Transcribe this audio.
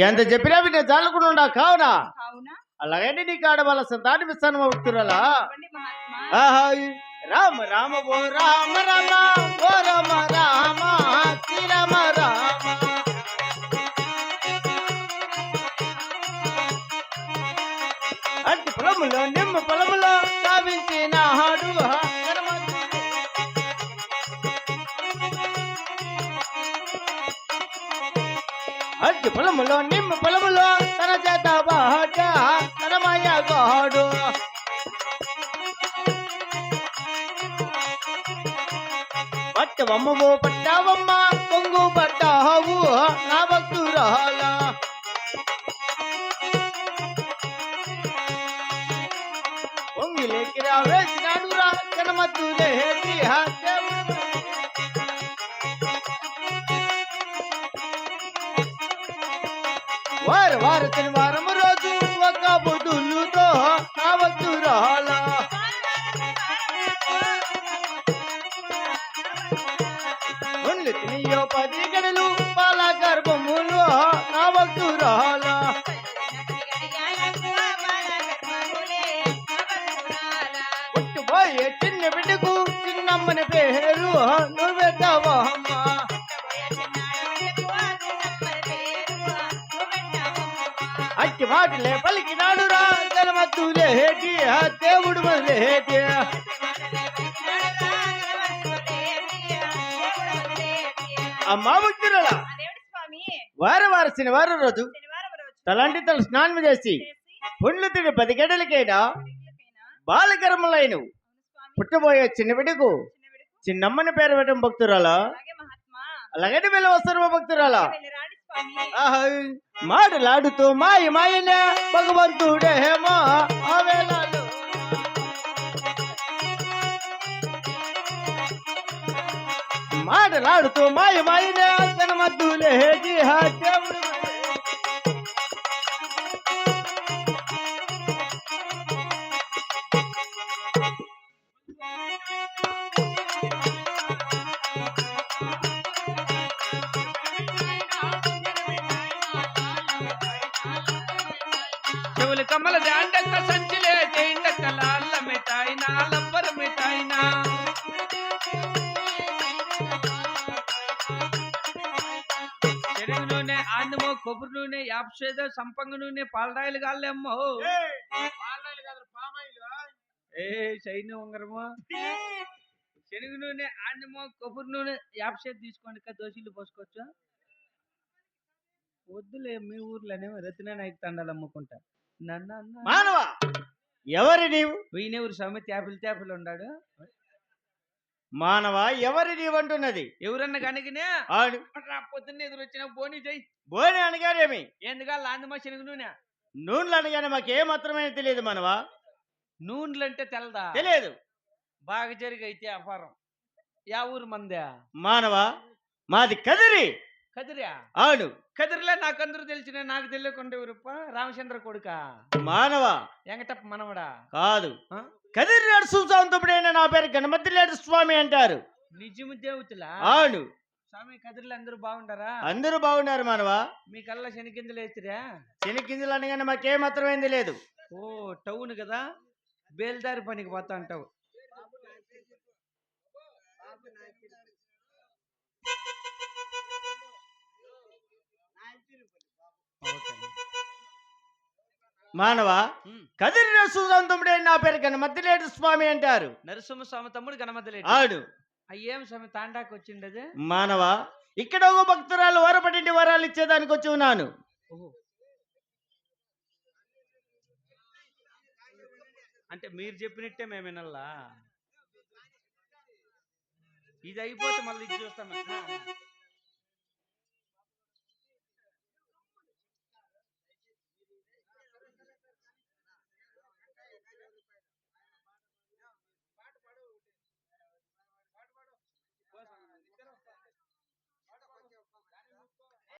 ఎంత చెప్పినా నేను చాలకుండా కావునా? అలాగంటే నీ కాడ వాళ్ళ సంతానం ఇస్తాను ఆహా, రామ రామ ఓ రామ రామ ఓ రామ రామ శ్రీరామ రామ. అట్టి పొలములో నిమ్మ పొలములో కావించిన హాడు. అట్టి పొలములో నిమ్మ పొలములో తన చేత బాట తన మాయ గోడు. పట్టవమ్మవో పట్టావమ్మ కొంగు పట్టావు నా భక్తురాలా వారు వారు శనివారం రోజు ఒక బుద్ధులతో కావచ్చు భక్తురాల ఒళ్ళు తినియో పది గడలు పాల గర్భములు కావచ్చు భక్తురాల పుట్టుబోయే చిన్న బిడ్డకు చిన్నమ్మని పేరు నువ్వెట్టావా అమ్మ అట్టి మాటలే పలికినాడు రా. జలమత్తులే హేటి ఆ దేవుడు మొదలేటి అమ్మ స్వామి. వారం వార శనివారం రోజు తలంటి తల స్నానం చేసి పుండ్లు తిని పది పిల్లలకైనా బాలకర్మలైన పుట్టబోయే చిన్న బిడ్డకు చిన్నమ్మని పేరు పెట్టడం భక్తురాలా? అలాగే మహాత్మా. అలాగంటే వెళ్ళి వస్తారు భక్తురాలా? వెళ్ళి రాడి స్వామి ఆహా, మాటలాడుతూ మాయ మాయనే భగవంతుడేమో ఆ వేళలో మాటలాడుతూ మాయ మాయనే తన మద్దులే దేవుడు చెవులు కమ్మల దాండక్క సంచిలే చేయిండక్క లాల్ల మిఠాయినా లబ్బర్ మిఠాయినా చెరుగు నూనె ఆందమో కొబ్బరి నూనె యాప్సేద సంపంగ నూనె పాలరాయలు గాళ్ళేమ్మో ఏ శైని ఉంగరమో. శనగ నూనె ఆందమో కొబ్బరి నూనె యాప్సేద తీసుకోండి దోశలు పోసుకోవచ్చు. వద్దులే మీ ఊర్లోనే రతిన నైట్ తండాలు అమ్ముకుంటా. నన్ను మానవ? ఎవరి నీవు? ఈయనెవరు స్వామి తేపలు తేపలు ఉన్నాడు. మానవ? ఎవరి నీవు అంటున్నది ఎవరన్నా కనుకనే? ఆడు. పొద్దున్న ఎదురు వచ్చిన బోని చెయ్యి. బోని అనగానేమి? ఎందుగా లాందమా శనగ నూనె? నూనెలు అనగానే మాకే మాత్రమే తెలియదు మానవ? నూనెలు అంటే తెలదా? తెలియదు. బాగా జరిగి అయితే వ్యాపారం. యా ఊరు మందే? మానవ? మాది కదిరి. కదిరా? అవును కదిరిలే నాకందరూ తెలిసిన నాకు తెలియకుండా ఎవరప్ప? రామచంద్ర కొడుక? మానవ? ఎంగటప్ప మనవడా? కాదు? కదిరి సొంతపుడైన నా పేరు గణపతి లేడు స్వామి అంటారు. నిజము దేవతలా? అవును స్వామి కదిరిలో అందరూ బాగుంటారా అందరూ బాగున్నారు మానవ? మీ కల్లా శనికిందలు వేస్తురా శనికింజలు అనగానే మాకే మాత్రమే తెలియదు ఓ టౌన్ కదా? బేల్దారి పనికి పోతా అంటావు. మానవ. కదిరి నడుసు సొంతపుడైన నా పేరు గణపతి లేడు స్వామి అంటారు. నరసింహ స్వామి తమ్ముడు గణమద్దలేడు ఆడు. అయ్యేం స్వామి తాండాకి వచ్చిండదు మానవ ఇక్కడ ఒక భక్తురాలు వరపడింటి వరాలు ఇచ్చేదానికి వచ్చి ఉన్నాను. అంటే మీరు చెప్పినట్టే మేము వినల్లా? ఇది అయిపోతే మళ్ళీ ఇది చూస్తాం